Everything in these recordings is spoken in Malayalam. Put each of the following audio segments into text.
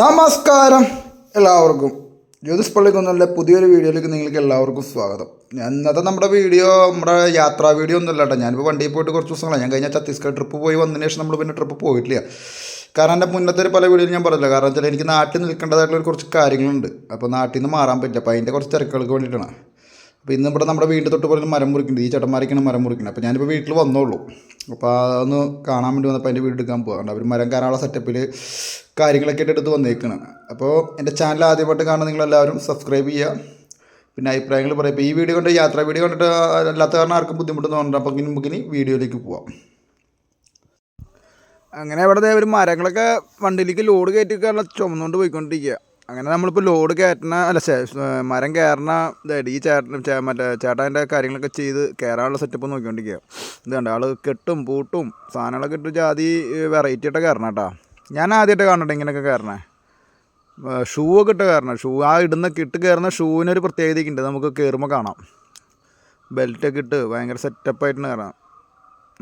നമസ്കാരം എല്ലാവർക്കും. ജ്യോതിസ് പള്ളിക്കൊന്നുമില്ല പുതിയൊരു വീഡിയോയിലേക്ക് നിങ്ങൾക്ക് എല്ലാവർക്കും സ്വാഗതം. ഇന്നത്തെ നമ്മുടെ വീഡിയോ നമ്മുടെ യാത്രാ വീഡിയോ ഒന്നുമല്ല കേട്ടോ. ഞാനിപ്പോൾ വണ്ടിയിൽ പോയിട്ട് കുറച്ച് ദിവസങ്ങളാണ് ഞാൻ കഴിഞ്ഞ ഛത്തീസ്ഗഡ് ട്രിപ്പ് പോയി വന്നതിന് ശേഷം നമ്മൾ പിന്നെ ട്രിപ്പ് പോയിട്ടില്ല. കാരണം എന്റെ മുന്നത്തെ ഒരു പല വീഡിയോയിൽ ഞാൻ പറഞ്ഞില്ല. കാരണം വെച്ചാൽ എനിക്ക് നാട്ടിൽ നിൽക്കേണ്ടതായിട്ടുള്ള കുറച്ച് കാര്യങ്ങളുണ്ട്. അപ്പോൾ നാട്ടിൽ നിന്ന് മാറാൻ പറ്റില്ല. അപ്പോൾ അതിന്റെ കുറച്ച് തിരക്കുകൾക്ക് വേണ്ടിയിട്ടാണ്. അപ്പോൾ ഇന്ന് ഇവിടെ നമ്മുടെ വീട്ടിൽ തൊട്ട് പോലെ മരം മുറിക്കുന്നുണ്ട്. ഈ ചേട്ടന്മാരൊക്കെയാണ് മരം മുറിക്കുന്നത്. അപ്പോൾ ഞാനിപ്പോൾ വീട്ടിൽ വന്നോളൂ. അപ്പോൾ അതൊന്ന് കാണാൻ വേണ്ടി വന്നപ്പോൾ എന്റെ വീട് എടുക്കാൻ പോകാറുണ്ട് അവർ മരം കയറാനുള്ള സെറ്റപ്പിൽ കാര്യങ്ങളൊക്കെ ആയിട്ട് എടുത്ത് വന്നേക്കണം. അപ്പോൾ എന്റെ ചാനൽ ആദ്യമായിട്ട് കാണുന്ന നിങ്ങളെല്ലാവരും സബ്സ്ക്രൈബ് ചെയ്യുക. പിന്നെ അഭിപ്രായങ്ങൾ പറയാം. ഇപ്പോൾ ഈ വീഡിയോ കണ്ട് യാത്രാ വീഡിയോ കണ്ടിട്ട് അല്ലാത്ത കാരണം ആർക്കും ബുദ്ധിമുട്ടൊന്നും ഉണ്ട് അപ്പോൾ ഇനി നമുക്കിനി വീഡിയോയിലേക്ക് പോവാം. അങ്ങനെ ഇവിടെ ഒരു മരങ്ങളൊക്കെ വണ്ടിയിലേക്ക് ലോഡ് കയറ്റി കാരണം ചുമന്നുകൊണ്ട് പോയിക്കൊണ്ടിരിക്കുക അങ്ങനെ നമ്മളിപ്പോൾ ലോഡ് കയറ്റണ അല്ല മരം കയറണ ഇതായിട്ട് ഈ ചേട്ടൻ മറ്റേ ചേട്ടാന്റെ കാര്യങ്ങളൊക്കെ ചെയ്ത് കയറാനുള്ള സെറ്റപ്പ് നോക്കിക്കൊണ്ടിരിക്കുക ഇത് കണ്ട ആൾ കെട്ടും പൂട്ടും സാധനങ്ങളൊക്കെ ഇട്ട് ജാതി വെറൈറ്റി ആയിട്ട് കയറണം കേട്ടോ ഞാൻ ആദ്യമായിട്ട് കാണട്ടെ ഇങ്ങനെയൊക്കെ കയറണേ. ഷൂ ഒക്കെ ഇട്ട് കയറണം ഷൂ. ആ ഇടുന്ന ഇട്ട് കയറുന്ന ഷൂവിനൊരു പ്രത്യേകതയൊക്കെ ഉണ്ട് നമുക്ക് കയറുമ്പോൾ കാണാം. ബെൽറ്റൊക്കെ ഇട്ട് ഭയങ്കര സെറ്റപ്പായിട്ടാണ് കയറാം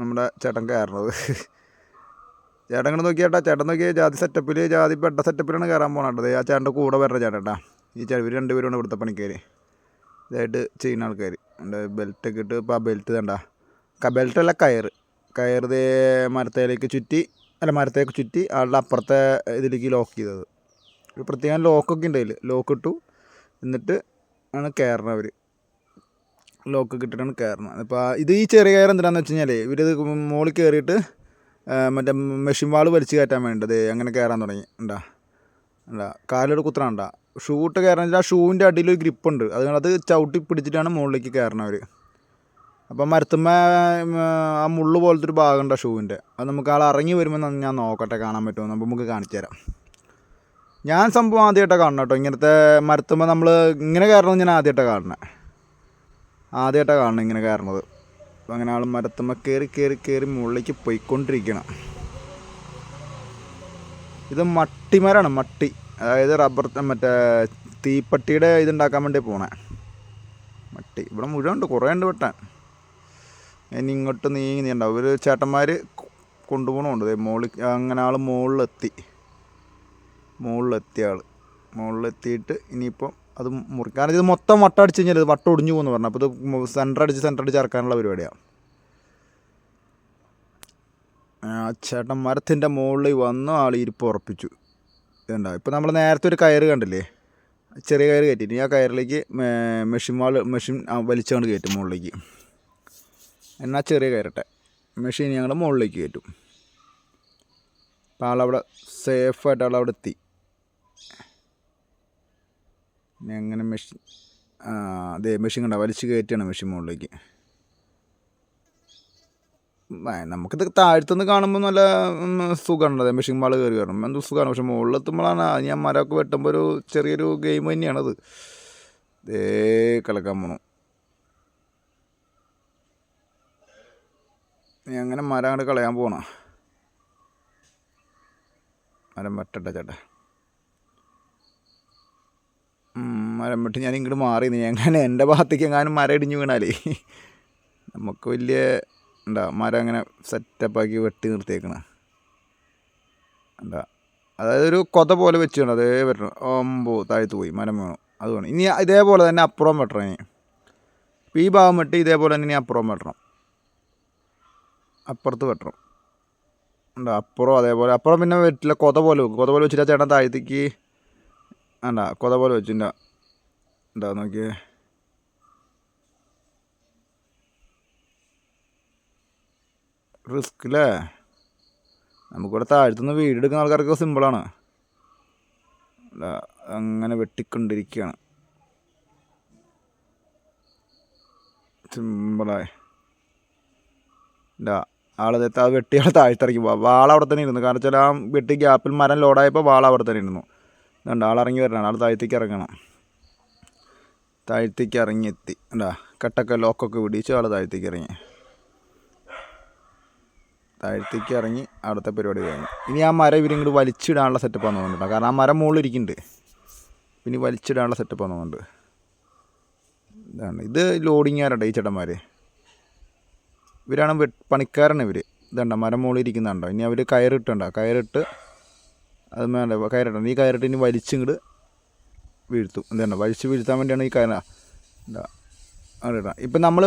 നമ്മുടെ ചേട്ടൻ കയറണത്. ചേട്ടൻ ഇങ്ങനെ നോക്കി ചേട്ടാ ചേട്ടൻ നോക്കിയാൽ ജാതി സെറ്റപ്പിൽ ജാതി പെട്ട സെറ്റപ്പിലാണ് കയറാൻ പോകണത് ആ ചേട്ടന്റെ കൂടെ വരണം ചേട്ടാ ഈ ചെവർ രണ്ടുപേരാണ് ഇവിടുത്തെ പണിക്കാർ ഇതായിട്ട് ചെയ്യുന്ന ആൾക്കാർ എന്റെ ബെൽറ്റൊക്കെ ഇട്ട് ഇപ്പോൾ ആ ബെൽറ്റ് ക ബെൽറ്റല്ല കയറ്. കയറ് ദേ മരത്തേലേക്ക് ചുറ്റി അല്ല മരത്തേക്ക് ചുറ്റി ആളുടെ അപ്പുറത്തെ ഇതിലേക്ക് ലോക്ക് ചെയ്തത്. ഒരു പ്രത്യേകം ലോക്കൊക്കെ ഉണ്ട് അതിൽ ലോക്ക് ഇട്ടു. എന്നിട്ട് ആണ് കയറണവർ ലോക്ക് ഇട്ടിട്ടാണ് കയറണത് അപ്പോൾ ഇത് ഈ ചെറിയ കയർ എന്തിനാണെന്ന് വെച്ച് കഴിഞ്ഞാൽ ഇവരിത് മുകളിൽ കയറിയിട്ട് മറ്റേ മെഷീൻ വാൾ വലിച്ച് കയറ്റാൻ വേണ്ടത് അങ്ങനെ കയറാൻ തുടങ്ങി. ഉണ്ടാ ഉണ്ടാ കാലിലൂടെ കുത്തണ ഉണ്ടാ ഷൂ ഇട്ട് കയറാൻ ആ ഷൂവിന്റെ അടിയിൽ ഒരു ഗ്രിപ്പ് ഉണ്ട്. അത് അത് ചവിട്ടി പിടിച്ചിട്ടാണ് മുകളിലേക്ക് കയറണവർ അപ്പം മരത്തുമ്മ ആ മുള്ളു പോലത്തെ ഒരു ഭാഗമുണ്ട് ആ ഷൂവിന്റെ? അത് നമുക്ക് ആൾ ഇറങ്ങി വരുമ്പോൾ ഞാൻ നോക്കട്ടെ കാണാൻ പറ്റുമോ? നമുക്ക് കാണിച്ചു തരാം. ഞാൻ സംഭവം ആദ്യമായിട്ടാണ് കാണണം കേട്ടോ. ഇങ്ങനത്തെ മരത്തുമ്പോൾ നമ്മൾ ഇങ്ങനെ കയറണമെന്ന് ഞാൻ ആദ്യമായിട്ടാണ് കാണണേ. ആദ്യമായിട്ടാണ് കാണണം ഇങ്ങനെ കയറണത്. അങ്ങനെ ആൾ മരത്തുമ്മ കയറി കയറി കയറി മുകളിലേക്ക് പോയിക്കൊണ്ടിരിക്കണം. ഇത് മട്ടിമരാണ് മട്ടി. അതായത് റബ്ബർ മറ്റേ തീപ്പട്ടിയുടെ ഇതുണ്ടാക്കാൻ വേണ്ടി പോണേ. മട്ടി. ഇവിടെ മുഴുവൻ ഉണ്ട് കുറേ ഉണ്ട് വെട്ടാൻ. ഇനി ഇങ്ങോട്ട് നീങ്ങി നീണ്ടാവും ഒരു ചേട്ടന്മാർ കൊണ്ടുപോകണമുണ്ട് ദേ മോളിൽ അങ്ങനെ ആൾ മുകളിലെത്തി മുകളിലെത്തിയ ആൾ മുകളിലെത്തിയിട്ട് ഇനിയിപ്പം അത് മുറിക്കാൻ. ഇത് മൊത്തം വട്ടം അടിച്ച് കഴിഞ്ഞാൽ ഇത് വട്ടം ഒടിഞ്ഞു പോകുന്നു പറഞ്ഞു. അപ്പോൾ ഇത് സെന്റർ അടിച്ച് സെന്റർ അടിച്ച് ഇറക്കാനുള്ള പരിപാടിയാണ് ചേട്ടൻ മരത്തിന്റെ മുകളിൽ വന്ന് ആൾ ഇരിപ്പ് ഉറപ്പിച്ചു. ഇതുണ്ടാ? ഇപ്പോൾ നമ്മൾ നേരത്തെ ഒരു കയറ് കണ്ടില്ലേ? ചെറിയ കയറ് കയറ്റിയിട്ട് ആ കയറിലേക്ക് മെഷീൻ വാൾ മെഷീൻ വലിച്ചുകൊണ്ട് കയറ്റും മുകളിലേക്ക്. എന്നാൽ ചെറിയ കയറട്ടെ. മെഷീൻ ഞങ്ങൾ മുകളിലേക്ക് കയറ്റും. അപ്പോൾ ആളവിടെ സേഫായിട്ട് ആളവിടെ എത്തി ഇനി അങ്ങനെ മെഷീൻ അതെ മെഷീൻ കണ്ട വലിച്ച് കയറ്റിയാണ് മെഷീൻ മുകളിലേക്ക്. നമുക്കിത് താഴ്ത്തുനിന്ന് കാണുമ്പോൾ നല്ല സുഖമാണ് അതെ മെഷീൻ മാൾ കയറി വരണം. എന്ത് സുഖമാണ് പക്ഷെ മുകളിലെത്തുമ്പോഴാണ് ഞാൻ മരമൊക്കെ വെട്ടുമ്പോൾ ഒരു ചെറിയൊരു ഗെയിം തന്നെയാണത്. ദേ കളിക്കാൻ പോണു. അങ്ങനെ മരം അങ്ങോട്ട് കളയാൻ പോണ. മരം വെട്ടട്ടെ ചേട്ടാ. മരം വെട്ടി ഞാൻ ഇങ്ങോട്ട് മാറി നീ എങ്ങനെ എന്റെ ഭാഗത്തേക്ക് എങ്ങാനും മരം ഇടിഞ്ഞു വീണാലേ. നമുക്ക് വലിയ എന്താ മരം അങ്ങനെ സെറ്റപ്പാക്കി വെട്ടി നിർത്തിയേക്കണ. എന്താ അതായത് ഒരു കൊത പോലെ വെച്ച് വേണം അതേ വരണം ഒമ്പോ താഴത്ത് പോയി. മരം വേണം. അത് വേണം. ഇനി ഇതേപോലെ തന്നെ അപ്പുറം വെട്ടണം ഇനി. അപ്പോൾ ഈ ഭാഗം വെട്ടി ഇതേപോലെ തന്നെ ഇനി അപ്പുറം വെട്ടണം. അപ്പുറത്ത് വെട്ടണം. എന്താ അപ്പുറം അതേപോലെ. അപ്പുറം പിന്നെ വെറ്റില്ല കൊത പോലെ വെക്കും. കൊത പോലെ വെച്ചിട്ട് ചേട്ടൻ താഴത്തേക്ക് വേണ്ട കൊത പോലെ വെച്ചിട്ടുണ്ട എന്താ നോക്കിയേ. റിസ്ക് അല്ലേ നമുക്കിവിടെ വീട് എടുക്കുന്ന ആൾക്കാർക്ക് സിമ്പിളാണ്. അങ്ങനെ വെട്ടിക്കൊണ്ടിരിക്കുകയാണ് സിമ്പിളായി. ഇല്ല ആളെ ആ വെട്ടി ആളെ താഴ്ത്തിറക്കി വാള അവിടെ തന്നെ ഇരുന്നു. കാരണം വെച്ചാൽ ആ വെട്ടി ഗ്യാപ്പിൽ മരം ലോഡായപ്പോൾ വാള അവിടെ തന്നെ ഇരുന്നു. അതുകൊണ്ട് ആളിറങ്ങി വരണം ആൾ താഴ്ത്തേക്ക് ഇറങ്ങണം. താഴ്ത്തേക്ക് ഇറങ്ങി എത്തി എന്താ കട്ടൊക്കെ ലോക്കൊക്കെ പിടിച്ച് ആൾ താഴ്ത്തേക്ക് ഇറങ്ങി. താഴ്ത്തേക്ക് ഇറങ്ങി അവിടുത്തെ പരിപാടി കഴിഞ്ഞു. ഇനി ആ മരം ഇവരിങ്ങോട്ട് വലിച്ചിടാനുള്ള സെറ്റപ്പാന്ന് തോന്നുന്നുണ്ട്. കാരണം ആ മരം മുകളിൽ ഇരിക്കുന്നുണ്ട് പിന്നെ വലിച്ചിടാനുള്ള സെറ്റപ്പാന്ന് തോന്നുന്നുണ്ട്. ഇതാണ്. ഇത് ലോഡിങ് ലോഡിങ്ങാരട്ടോ ഈ ചേട്ടന്മാർ ഇവരാണ് പണിക്കാരാണ് ഇവർ ഇതുണ്ട മരം മുകളിൽ ഇരിക്കുന്നുണ്ടോ ഇനി അവർ കയറിട്ടുണ്ടോ. കയറിട്ട് അത് വേണ്ട കയറിട്ടുണ്ട് ഈ കയറിട്ട് ഇനി വലിച്ചിങ്ങോട്ട് വീഴ്ത്തും. എന്താണ് വഴിച്ച് വീഴ്ത്താൻ വേണ്ടിയാണ് ഈ കയറ. എന്താ? അവിടെ ഇപ്പം നമ്മൾ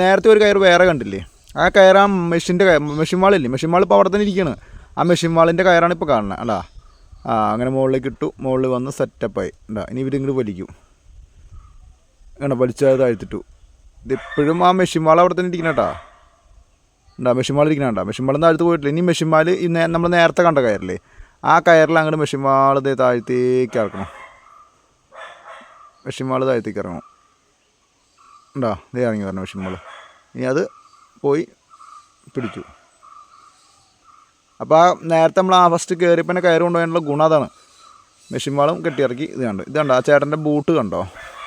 നേരത്തെ ഒരു കയറ് വേറെ കണ്ടില്ലേ? ആ കയറാ ആ മെഷീന്റെ മെഷീൻ വാളില്ലേ? മെഷീൻ വാൾ ഇപ്പോൾ അവിടെ തന്നെ ഇരിക്കുകയാണ് ആ മെഷീൻ വാളിന്റെ കയറാണ് ഇപ്പോൾ കാണുന്നത് അല്ല? ആ അങ്ങനെ മുകളിലേക്ക് ഇട്ടു. മുകളിൽ വന്ന് സെറ്റപ്പായി ഉണ്ടാ ഇനി ഇവരിങ്ങോട്ട് വലിക്കും. അങ്ങനെ വലിച്ചത് താഴ്ത്തിട്ടു. ഇതിപ്പോഴും ആ മെഷീൻ വാൾ അവിടെ തന്നെ ഇരിക്കണം കേട്ടോ. ഉണ്ടാ മെഷീൻ വാൾ ഇരിക്കണം കേട്ടോ മെഷീൻ വാൾ താഴ്ത്ത് പോയിട്ടില്ല. ഇനി മെഷീൻ വാൾ നമ്മൾ നേരത്തെ കണ്ട കയറില്ലേ? ആ കയറിൽ അങ്ങോട്ട് മെഷീൻ വാൾ താഴ്ത്തേക്ക് ഇറക്കണം. മെഷീൻ താഴത്തേക്ക് ഇറങ്ങും ഉണ്ടോ? ഇതേ ഇറങ്ങി പറഞ്ഞു വാൾ ഇനി അത് പോയി പിടിച്ചു. അപ്പോൾ ആ നേരത്തെ നമ്മൾ ആ ഫസ്റ്റ് കയറിയപ്പോൾ തന്നെ കയറി കൊണ്ടുപോയതിനുള്ള ഗുണം അതാണ്. മെഷീൻ വാളും കെട്ടിയിറക്കി ഇത് കണ്ടു. ഇത് കണ്ടോ? ആ ചേട്ടന്റെ ബൂട്ട് കണ്ടോ?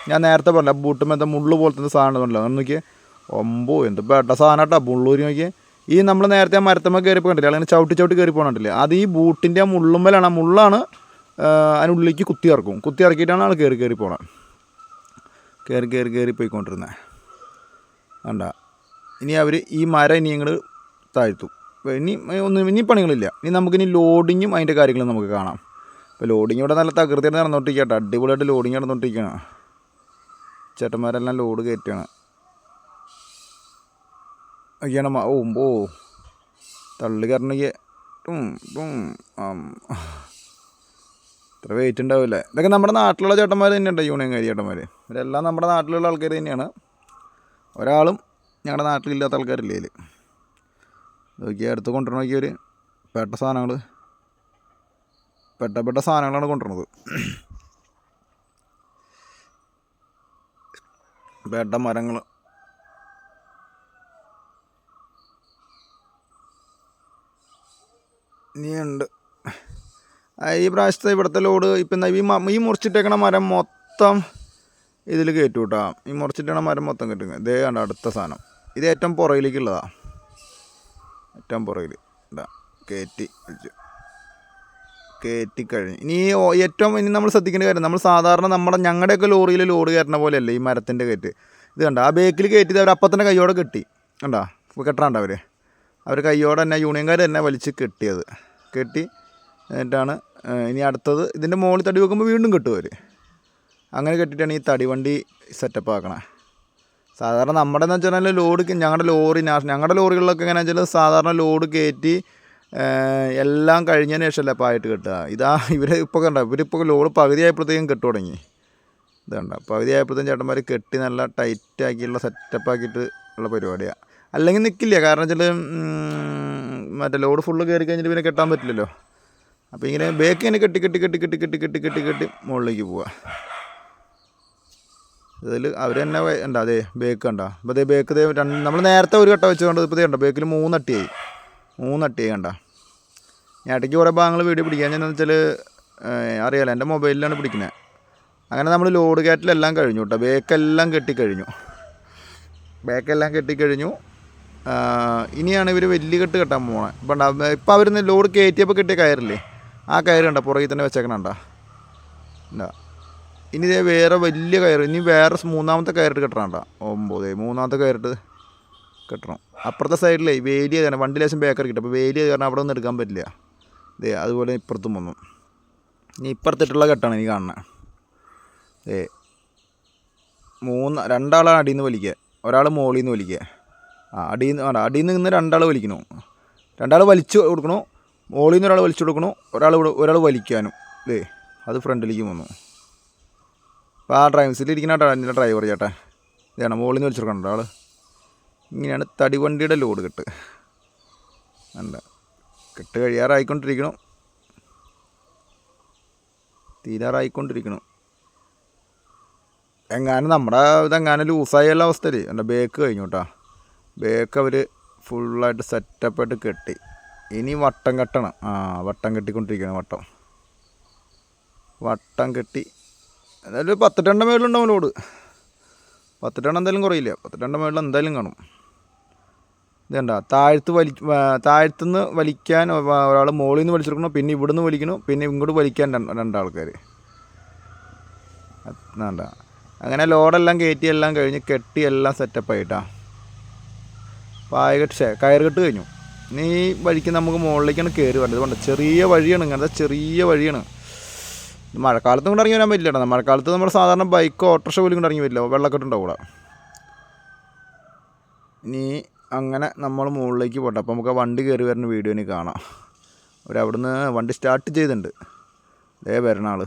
ഞാൻ നേരത്തെ പറഞ്ഞില്ല ആ ബൂട്ടും എന്താ മുള്ളു പോലത്തെ സാധനം ഉണ്ടല്ലോ. അങ്ങനെ നോക്കിയേ. ഒമ്പോ എന്ത് പെട്ട സാധനം കേട്ടോ. മുള്ളൂരി നോക്കിയേ. ഈ നമ്മൾ നേരത്തെ മരത്തമ്മ കയറിപ്പോൾ കണ്ടില്ലേ? അങ്ങനെ ചവിട്ടി ചവിട്ടി കയറി പോകണില്ലേ അത് ഈ ബൂട്ടിന്റെ ആ മുള്ളുമ്മലാണ്. ആ മുള്ളാണ് അതിനുള്ളിലേക്ക് കുത്തി ഇറക്കും കുത്തി ഇറക്കിയിട്ടാണ് ആൾ കയറി കയറി പോകണം കയറി കയറി കയറി പോയിക്കൊണ്ടിരുന്നത് വേണ്ട ഇനി അവർ ഈ മരം ഇനി ഞങ്ങൾ താഴ്ത്തും. ഇനി ഒന്നും ഇനി പണികളില്ല. ഇനി നമുക്കിനി ലോഡിങ്ങും അതിന്റെ കാര്യങ്ങളും നമുക്ക് കാണാം. ഇപ്പോൾ ലോഡിങ് ഇവിടെ നല്ല തകൃതിയായിട്ട് നടന്നുകൊണ്ടിരിക്കട്ടെ അടിപൊളിയായിട്ട് ലോഡിങ് നടന്നുകൊണ്ടിരിക്കുകയാണ് ചേട്ടന്മാരെല്ലാം ലോഡ് കയറ്റുകയാണ് ഒക്കെയാണ് ഓ ഓ. തള്ളി കയറണമെങ്കിൽ ആം. വെയിറ്റ് ഉണ്ടാവില്ലേ ഇതൊക്കെ നമ്മുടെ നാട്ടിലുള്ള ചേട്ടന്മാർ തന്നെയുണ്ട് യൂണിയൻകാരി ചേട്ടന്മാർ ഇവരെല്ലാം നമ്മുടെ നാട്ടിലുള്ള ആൾക്കാർ തന്നെയാണ്. ഒരാളും ഞങ്ങളുടെ നാട്ടിലില്ലാത്ത ആൾക്കാരില്ലേ ഇതിൽ നോക്കിയാൽ അടുത്ത് കൊണ്ടുവരണ നോക്കിയവർ പെട്ട സാധനങ്ങൾ പെട്ട പെട്ട സാധനങ്ങളാണ് കൊണ്ടുവരുന്നത് പെട്ട മരങ്ങൾ ഇനിയുണ്ട്. ഈ പ്രാവശ്യത്തെ ഇവിടുത്തെ ലോഡ് ഇപ്പം ഈ ഈ മുറിച്ചിട്ടേക്കണ മരം മൊത്തം ഇതിൽ കയറ്റും കേട്ടോ. ഈ മുറിച്ചിട്ടേക്കണ മരം മൊത്തം കയറ്റും. ഇതേ കണ്ട അടുത്ത സാധനം. ഇത് ഏറ്റവും പുറകിലേക്കുള്ളതാണ് ഏറ്റവും പുറകിൽ ഇതാ കയറ്റി വിളിച്ചു കയറ്റി ഇനി ഏറ്റവും ഇനി നമ്മൾ ശ്രദ്ധിക്കേണ്ട കാര്യം നമ്മൾ സാധാരണ നമ്മുടെ ഞങ്ങളുടെയൊക്കെ ലോറിയിൽ ലോഡ് കയറ്റുന്ന പോലെയല്ല ഈ മരത്തിന്റെ കയറ്റ്? ഇത് കണ്ട ആ ബേക്കിൽ കയറ്റിയത് അവർ അപ്പം തന്നെ കൈയോടെ കെട്ടി. കണ്ടാ കെട്ടാണ്ട അവർ അവർ കൈയോടെ തന്നെ യൂണിയൻകാർ തന്നെ വലിച്ച് കെട്ടിയത്. കെട്ടി എന്നിട്ടാണ് ഇനി അടുത്തത് ഇതിന്റെ മുകളിൽ തടി വെക്കുമ്പോൾ വീണ്ടും കെട്ടും അങ്ങനെ കെട്ടിയിട്ടാണ് ഈ തടിവണ്ടി സെറ്റപ്പ് ആക്കണേ. സാധാരണ നമ്മുടെ എന്ന് വെച്ചാൽ ലോഡ് ഞങ്ങളുടെ ലോറി ഞങ്ങളുടെ ലോറികളിലൊക്കെ എങ്ങനെയാണെന്ന് വെച്ചാൽ സാധാരണ ലോഡ് കയറ്റി എല്ലാം കഴിഞ്ഞതിന് ശേഷമല്ല പായിട്ട് കെട്ടുക. ഇതാ ഇവർ ഇപ്പോൾ കണ്ട ഇവരിപ്പോൾ ലോഡ് പകുതിയായപ്പോഴത്തേക്കും കെട്ടു തുടങ്ങി. ഇത് കണ്ട പകുതി ആയപ്പോഴത്തേക്കും ചേട്ടന്മാർ കെട്ടി നല്ല ടൈറ്റാക്കിയുള്ള സെറ്റപ്പാക്കിയിട്ട് ഉള്ള പരിപാടിയാണ് അല്ലെങ്കിൽ നിൽക്കില്ല കാരണം വെച്ചാൽ മറ്റേ ലോഡ് ഫുള്ള് കയറി കഴിഞ്ഞിട്ട് പിന്നെ കെട്ടാൻ പറ്റില്ലല്ലോ. അപ്പോൾ ഇങ്ങനെ ബേക്ക് കെട്ടി കെട്ടി കെട്ടി കെട്ടി കെട്ടി കെട്ടി കെട്ടി കെട്ടി മുകളിലേക്ക് പോവുക. ഇതിൽ അവർ തന്നെ ഉണ്ട് അതേ ബേക്ക് കണ്ടോ? അപ്പോൾ അതേ ബേക്ക് ദേ രണ്ട് നമ്മൾ നേരത്തെ ഒരു കട്ട വെച്ചുകൊണ്ട് ഇപ്പോൾ ദേ കണ്ട? ബേക്കിൽ മൂന്നട്ടിയായി. മൂന്നട്ടിയായി കണ്ടോ? ഞാൻ ഇടയ്ക്ക് കുറേ ഭാഗങ്ങൾ വീഡിയോ പിടിക്കാൻ ഞാൻ വെച്ചാൽ അറിയാലോ എന്റെ മൊബൈലിലാണ് പിടിക്കുന്നത് അങ്ങനെ നമ്മൾ ലോഡ് കയറ്റിലെല്ലാം കഴിഞ്ഞു കേട്ടോ. ബേക്കെല്ലാം കെട്ടിക്കഴിഞ്ഞു ബേക്കെല്ലാം കെട്ടിക്കഴിഞ്ഞു ഇനിയാണ് ഇവർ വലിയ കെട്ട് കെട്ടാൻ പോകുന്നത് ഇപ്പം ഇപ്പം അവർ ലോഡ് കയറ്റിയപ്പോൾ കിട്ടിയ കയറില്ലേ? ആ കയറ് കണ്ട? പുറകിൽ തന്നെ വെച്ചേക്കണണ്ട ഇനി ഇതേ വേറെ വലിയ കയറ്. ഇനി വേറെ മൂന്നാമത്തെ കയറിട്ട് കെട്ടണണ്ട ഒമ്പത് മൂന്നാമത്തെ കയറിട്ട് കെട്ടണം. അപ്പുറത്തെ സൈഡിലേ വേലി തന്നെ വണ്ടി ലേശം ബേക്കറി കിട്ടും അപ്പോൾ വേലി കാരണം അവിടെ ഒന്നും എടുക്കാൻ പറ്റില്ല. ഇതേ അതുപോലെ ഇപ്പുറത്തും വന്നു. ഇനി ഇപ്പുറത്തിട്ടുള്ള കെട്ടാണ് ഇനി കാണുന്നത് ഏ മൂന്ന് രണ്ടാളാണ് അടിയിൽ നിന്ന് വലിക്കുക. ഒരാൾ മുകളിൽ നിന്ന് വലിക്കുക. ആ അടിയിൽ നിന്ന് അടിയിൽ നിന്ന് രണ്ടാൾ വലിക്കണു. രണ്ടാൾ വലിച്ചു കൊടുക്കണു. മുകളിൽ നിന്ന് ഒരാൾ വലിച്ചു കൊടുക്കണു ഒരാൾ ഒരാൾ വലിക്കാനും. അല്ലേ അത് ഫ്രണ്ടിലേക്ക് വന്നു. അപ്പോൾ ആ ഡ്രൈവിംഗ് സീറ്റിൽ ഇരിക്കുന്ന എന്റെ ഡ്രൈവർ ചേട്ടാ. ഇതാണ് മുകളിൽ നിന്ന് വലിച്ചു ഒരാൾ ഇങ്ങനെയാണ് തടിവണ്ടിയുടെ ലോഡ് കെട്ട്. അല്ല കെട്ട് കഴിയാറായിക്കൊണ്ടിരിക്കണം. തീരാറായിക്കൊണ്ടിരിക്കണം. എങ്ങാനും നമ്മുടെ ഇതെങ്ങാനും ലൂസായുള്ള അവസ്ഥയിൽ എന്റെ ബേക്ക് കഴിഞ്ഞു കേട്ടോ ബേക്ക് അവർ ഫുള്ളായിട്ട് സെറ്റപ്പായിട്ട് കെട്ടി. ഇനി വട്ടം കെട്ടണം. ആ വട്ടം കെട്ടിക്കൊണ്ടിരിക്കണം വട്ടം. വട്ടം കെട്ടി എന്തായാലും ഒരു പത്ത് ടണ്ണിന്റെ മേളിലുണ്ടാവും ലോഡ്. പത്ത് ടൺ എന്തായാലും കുറയില്ല. പത്ത് ടണ്ണിന്റെ മേളിൽ എന്തായാലും കാണും. ഇതേണ്ട താഴത്ത് വലി താഴ്ത്തുനിന്ന് വലിക്കാൻ ഒരാൾ മുകളിൽ നിന്ന് വലിച്ചെടുക്കണം പിന്നെ ഇവിടുന്ന് വലിക്കണം പിന്നെ ഇങ്ങോട്ട് വലിക്കാൻ രണ്ട് രണ്ടാൾക്കാർ വേണ്ട. അങ്ങനെ ലോഡെല്ലാം കയറ്റി എല്ലാം കഴിഞ്ഞ് കെട്ടി എല്ലാം സെറ്റപ്പ് ആയിട്ടാ. പായ കെട്ട് കയർ കെട്ട് കഴിഞ്ഞു. ഈ വഴിക്ക് നമുക്ക് മുകളിലേക്കാണ് കയറി വരേണ്ടത്. കൊണ്ട് ചെറിയ വഴിയാണ് ഇങ്ങനത്തെ ചെറിയ വഴിയാണ്. മഴക്കാലത്തും കൊണ്ട് ഇറങ്ങി വരാൻ പറ്റില്ല മഴക്കാലത്ത് നമ്മൾ സാധാരണ ബൈക്ക് ഓട്ടോറിക്ഷ പോലും കൊണ്ട് ഇറങ്ങി വരില്ല. വെള്ളക്കെട്ടുണ്ടാവും കൂടെ ഇനി അങ്ങനെ നമ്മൾ മുകളിലേക്ക് പോട്ടെ. അപ്പോൾ നമുക്ക് ആ വണ്ടി കയറി വരുന്ന വീഡിയോ ഇനി കാണാം. ഒരു അവിടുന്ന് വണ്ടി സ്റ്റാർട്ട് ചെയ്തിട്ടുണ്ട്. ഇതേ വരണ ആൾ.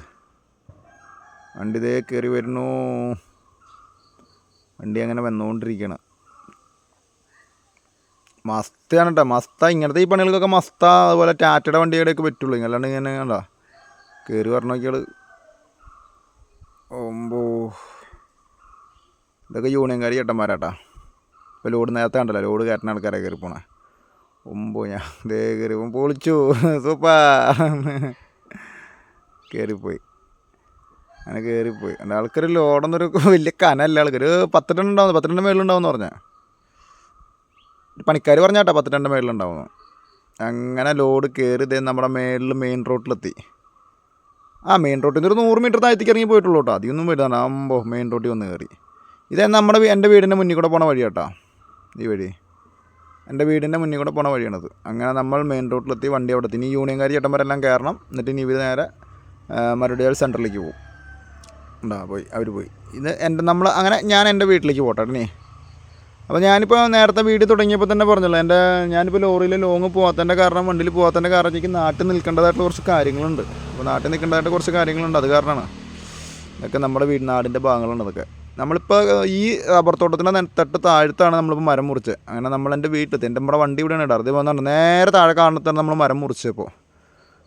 വണ്ടി ഇതേ കയറി വരുന്നു. വണ്ടി അങ്ങനെ വന്നുകൊണ്ടിരിക്കുകയാണ് മസ്താണ് കേട്ടോ മസ്ത. ഇങ്ങനത്തെ ഈ പണികൾക്കൊക്കെ മസ്ത. അതുപോലെ ടാറ്റയുടെ വണ്ടിയുടെയൊക്കെ പറ്റുള്ളൂ. അല്ലാണ്ട് ഇങ്ങനെ കണ്ടാ? കയറി പറഞ്ഞു നോക്കിയത് ഓമ്പോ. ഇതൊക്കെ യൂണിയൻകാരി ചേട്ടന്മാരാട്ടാ. ഇപ്പോൾ ലോഡ് നേരത്തെ കണ്ടല്ലോ. ലോഡ് കയറ്റുന്ന ആൾക്കാരെ കയറി പോണേ. ഒമ്പോ ഞാൻ ദേ കയറി പൊളിച്ചു. സൂപ്പർ. കയറിപ്പോയി അങ്ങനെ കയറിപ്പോയി എന്റെ ആൾക്കാർ ലോഡൊന്നൊരു വലിയ കനല്ല. ആൾക്കാർ പത്തിരണ്ട് ഉണ്ടാവുന്നു പത്ത് ടണ്ണിന്റെ മേളിലുണ്ടാവുമെന്ന് പറഞ്ഞാൽ പണിക്കാർ പറഞ്ഞാട്ടാ പത്ത് രണ്ട് മേളിലുണ്ടാവുന്നു. അങ്ങനെ ലോഡ് കയറി ഇതേ നമ്മുടെ മേളിൽ മെയിൻ റോട്ടിലെത്തി ആ മെയിൻ റോട്ടിൽ നിന്ന് ഒരു നൂറ് മീറ്റർ താഴത്തേക്ക് ഇറങ്ങി പോയിട്ടുള്ളൂ കേട്ടോ അതിയൊന്നും വരുന്നതാണ് അമ്പോ മെയിൻ റോട്ടിൽ വന്ന് കയറി ഇത് നമ്മുടെ എന്റെ വീടിന്റെ മുന്നിൽ കൂടെ പോണ വഴി കേട്ടോ ഈ വഴി. എന്റെ വീടിന്റെ മുന്നിൽ കൂടെ പോണ വഴിയാണത്. അങ്ങനെ നമ്മൾ മെയിൻ റോട്ടിലെത്തി വണ്ടി അവിടെ എത്തി. ഇനി യൂണിയൻകാരി ചേട്ടന്മാരെല്ലാം കയറണം. എന്നിട്ട് ഇനി ഇവർ നേരെ മരുടിയാൽ സെന്ററിലേക്ക് പോകും. ഉണ്ടാ പോയി. അവർ പോയി. ഇത് എന്റെ നമ്മൾ അങ്ങനെ ഞാൻ എന്റെ വീട്ടിലേക്ക് പോട്ടെ അപ്പോൾ ഞാനിപ്പോൾ നേരത്തെ വീട് തുടങ്ങിയപ്പോൾ തന്നെ പറഞ്ഞല്ലോ എന്റെ ഞാനിപ്പോൾ ലോറിയിൽ ലോങ് പോകാത്തതിന്റെ കാരണം വണ്ടിയിൽ പോകാത്തതിന്റെ കാരണം എനിക്ക് നാട്ടിൽ നിൽക്കേണ്ടതായിട്ടുള്ള കുറച്ച് കാര്യങ്ങളുണ്ട്. അപ്പോൾ നാട്ടിൽ നിൽക്കേണ്ടതായിട്ട് കുറച്ച് കാര്യങ്ങളുണ്ട് അത് കാരണമാണ്. ഇതൊക്കെ നമ്മുടെ വീട് നാടിന്റെ ഭാഗങ്ങളാണ് ഇതൊക്കെ നമ്മളിപ്പോൾ ഈ റബ്ബർ തോട്ടത്തിന്റെ തൊട്ട് താഴത്താണ് നമ്മളിപ്പോൾ മരം മുറിച്ചത് അങ്ങനെ നമ്മൾ എന്റെ വീട്ടിൽ എന്റെ നമ്മുടെ വണ്ടി ഇവിടെയാണ് ഇടാറ് അതേ വന്നിട്ട് നേരെ താഴെ കാണുന്നതാണ് നമ്മൾ മരം മുറിച്ചപ്പോൾ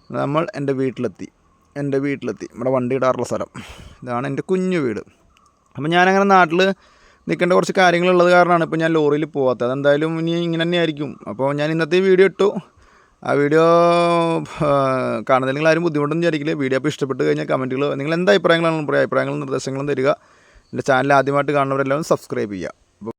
നമ്മൾ എന്റെ വീട്ടിലെത്തി. എന്റെ വീട്ടിലെത്തി. നമ്മുടെ വണ്ടി ഇടാറുള്ള സ്ഥലം. ഇതാണ് എന്റെ കുഞ്ഞു വീട്. അപ്പം ഞാനങ്ങനെ നാട്ടിൽ നിൽക്കേണ്ട കുറച്ച് കാര്യങ്ങളുള്ളത് കാരണമാണ് ഇപ്പോൾ ഞാൻ ലോറിയിൽ പോകാത്തത് അതെന്തായാലും ഇനി ഇങ്ങനെ തന്നെ ആയിരിക്കും അപ്പോൾ ഞാൻ ഇന്നത്തെ വീഡിയോ ഇട്ടു. ആ വീഡിയോ കാണുന്നതിൽ നിങ്ങൾ ആരും ബുദ്ധിമുട്ടൊന്നും വിചാരിക്കില്ല. വീഡിയോ അപ്പോൾ ഇഷ്ടപ്പെട്ട് കഴിഞ്ഞാൽ കമന്റുകൾ നിങ്ങൾ എന്താ അഭിപ്രായങ്ങളാണ് അഭിപ്രായങ്ങളും നിർദ്ദേശങ്ങളും തരിക. എന്റെ ചാനൽ ആദ്യമായിട്ട് കാണുന്നവരെല്ലാം സബ്സ്ക്രൈബ് ചെയ്യുക.